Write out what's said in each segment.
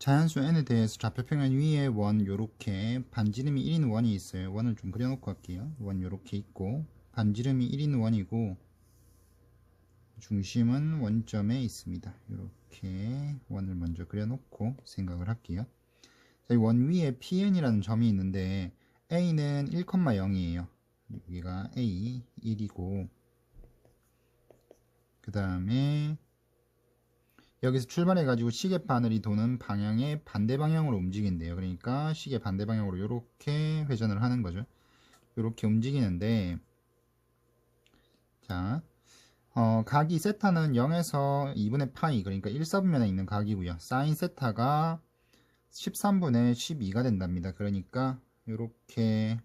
자연수 n에 대해서 좌표평면 위에 원 요렇게 반지름이 1인 원이 있어요. 원을 좀 그려놓고 할게요. 원 요렇게 있고 반지름이 1인 원이고 중심은 원점에 있습니다. 이렇게 원을 먼저 그려놓고 생각을 할게요. 자, 이원 위에 PN이라는 점이 있는데 A는 1,0이에요. 여기가 A 1이고 그 다음에 여기서 출발해 가지고 시계 바늘이 도는 방향의 반대 방향으로 움직인대요. 그러니까 시계 반대 방향으로 이렇게 회전을 하는 거죠. 이렇게 움직이는데 자 어, 각이 세타는 0에서 2분의 파이 그러니까 1사분면에 있는 각이고요. 사인 세타가 13분의 12가 된답니다. 그러니까 이렇게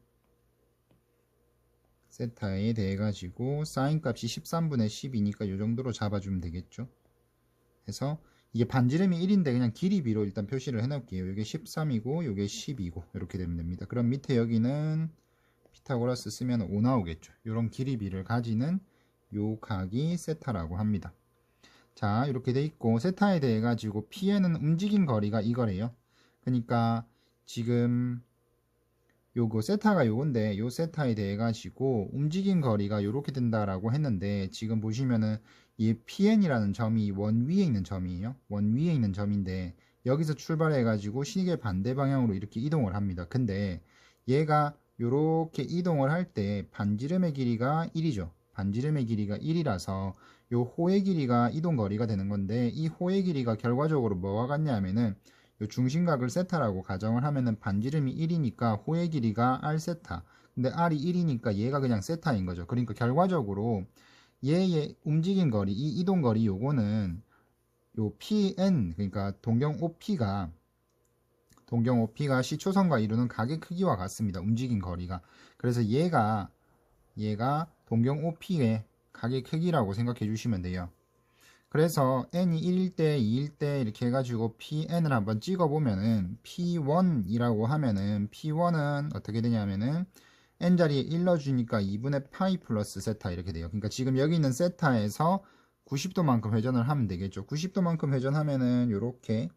세타에 대해 가지고 사인 값이 13분의 10이니까 이 정도로 잡아주면 되겠죠. 해서 이게 반지름이 1인데 그냥 길이 비로 일단 표시를 해놓을게요. 이게 13이고 이게 10이고 이렇게 되면 됩니다. 그럼 밑에 여기는 피타고라스 쓰면 5 나오겠죠. 이런 길이 비를 가지는 요 각이 세타라고 합니다. 자 이렇게 돼 있고 세타에 대해 가지고 P에는 움직인 거리가 이거래요. 그러니까 지금 요거 세타가 요건데 요 세타에 대해 가지고 움직인 거리가 요렇게 된다라고 했는데 지금 보시면은 이 PN이라는 점이 원 위에 있는 점이에요. 원 위에 있는 점인데 여기서 출발해 가지고 시계 반대 방향으로 이렇게 이동을 합니다. 근데 얘가 요렇게 이동을 할 때 반지름의 길이가 1이죠. 반지름의 길이가 1이라서 요 호의 길이가 이동 거리가 되는 건데 이 호의 길이가 결과적으로 뭐와 같냐면은 요 중심각을 세타라고 가정을 하면은 반지름이 1이니까 호의 길이가 r 세타. 근데 r이 1이니까 얘가 그냥 세타인 거죠. 그러니까 결과적으로 얘의 움직인 거리, 이 이동 거리 요거는 요 pn 그러니까 동경 OP가 동경 OP가 시초선과 이루는 각의 크기와 같습니다. 움직인 거리가. 그래서 얘가 얘가 동경 OP의 각의 크기라고 생각해 주시면 돼요. 그래서 n이 1일 때, 2일 때 이렇게 해가지고 pn을 한번 찍어보면은 p1이라고 하면은 p1은 어떻게 되냐면은 n자리에 1 넣어주니까 2분의 파이 플러스 세타 이렇게 돼요. 그러니까 지금 여기 있는 세타에서 90도만큼 회전을 하면 되겠죠. 90도만큼 회전하면은 요렇게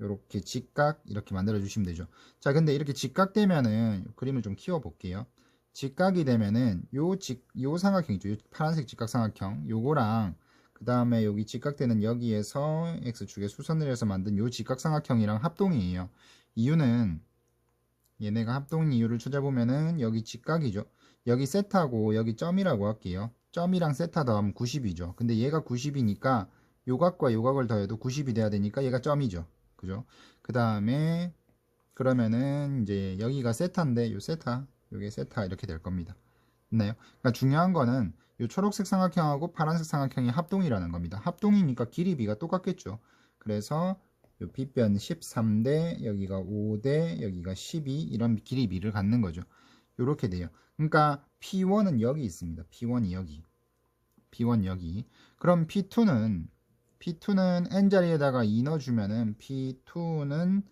요렇게 직각 이렇게 만들어 주시면 되죠. 자, 근데 이렇게 직각 되면은 그림을 좀 키워 볼게요. 직각이 되면은 요 직, 요 삼각형 있죠. 요 파란색 직각 삼각형 요거랑 그 다음에 여기 직각되는 여기에서 x축에 수선을 해서 만든 요 직각 삼각형이랑 합동이에요. 이유는 얘네가 합동 이유를 찾아보면은 여기 직각이죠. 여기 세타고 여기 점이라고 할게요. 점이랑 세타 더하면 90이죠. 근데 얘가 90이니까 요각과 요각을 더해도 90이 돼야 되니까 얘가 점이죠. 그죠? 그 다음에 그러면은 이제 여기가 세타인데 요 세타, 요게 세타 이렇게 될 겁니다. 있나요? 그러니까 중요한 거는 이 초록색 삼각형하고 파란색 삼각형이 합동이라는 겁니다. 합동이니까 길이 비가 똑같겠죠. 그래서 이 빗변 13대 여기가 5대 여기가 12 이런 길이 비를 갖는 거죠. 이렇게 돼요. 그러니까 P1은 여기 있습니다. P1이 여기. P1 여기. 그럼 P2는 P2는 n자리에다가 2 넣어주면은 P2는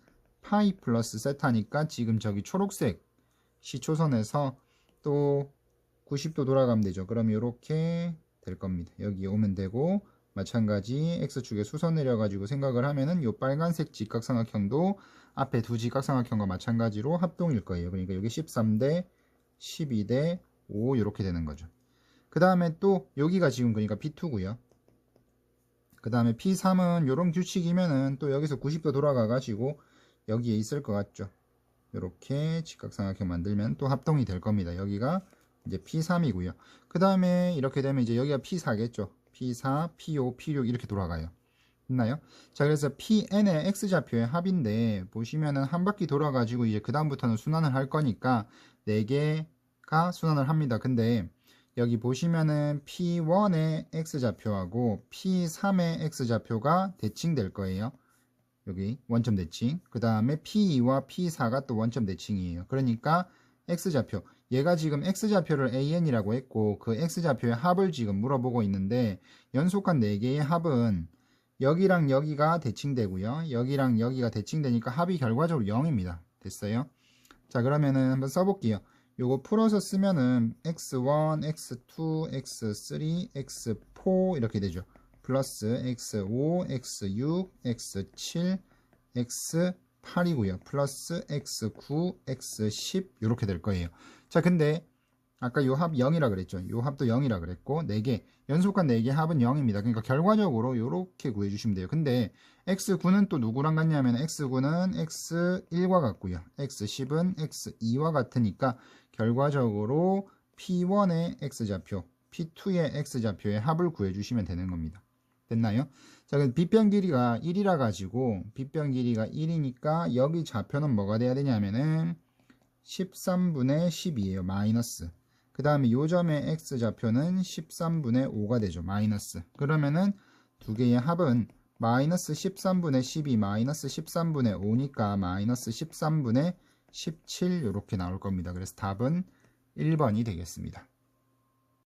파이 플러스 세타니까 지금 저기 초록색 시초선에서 또 90도 돌아가면 되죠. 그럼 이렇게 될 겁니다. 여기 오면 되고 마찬가지 x축에 수선 내려가지고 생각을 하면은 이 빨간색 직각삼각형도 앞에 두 직각삼각형과 마찬가지로 합동일 거예요. 그러니까 여기 13대 12대 5 이렇게 되는 거죠. 그 다음에 또 여기가 지금 그러니까 P2고요. 그 다음에 P3은 이런 규칙이면은 또 여기서 90도 돌아가 가지고 여기에 있을 것 같죠. 이렇게 직각삼각형 만들면 또 합동이 될 겁니다. 여기가 이제 P3이고요. 그 다음에 이렇게 되면 이제 여기가 P4겠죠. P4, P5, P6 이렇게 돌아가요. 있나요? 자, 그래서 PN의 X좌표의 합인데 보시면은 한 바퀴 돌아가지고 이제 그 다음부터는 순환을 할 거니까 4개가 순환을 합니다. 근데 여기 보시면은 P1의 X좌표하고 P3의 X좌표가 대칭될 거예요. 여기 원점 대칭. 그 다음에 P2와 P4가 또 원점 대칭이에요. 그러니까 X좌표. 얘가 지금 X좌표를 AN이라고 했고 그 X좌표의 합을 지금 물어보고 있는데 연속한 4개의 합은 여기랑 여기가 대칭되고요. 여기랑 여기가 대칭되니까 합이 결과적으로 0입니다. 됐어요? 자 그러면은 한번 써볼게요. 요거 풀어서 쓰면은 x1, x2, x3, x4 이렇게 되죠. 플러스 x5, x6, x7, x8이고요. 플러스 x9, x10 이렇게 될 거예요. 자, 근데 아까 요 합 0이라 그랬죠. 요 합도 0이라 그랬고 4개 연속한 4개 합은 0입니다. 그러니까 결과적으로 요렇게 구해 주시면 돼요. 근데 x9는 또 누구랑 같냐면 x9는 x1과 같고요. x10은 x2와 같으니까 결과적으로 p1의 x좌표, p2의 x좌표의 합을 구해 주시면 되는 겁니다. 됐나요? 자, 그럼 빗변 길이가 1이라 가지고 빗변 길이가 1이니까 여기 좌표는 뭐가 돼야 되냐면은 13분의 10이에요. 마이너스. 그 다음에 요 점의 x좌표는 13분의 5가 되죠. 마이너스. 그러면은 두 개의 합은 마이너스 13분의 12 마이너스 13분의 5니까 마이너스 13분의 17 이렇게 나올 겁니다. 그래서 답은 1번이 되겠습니다.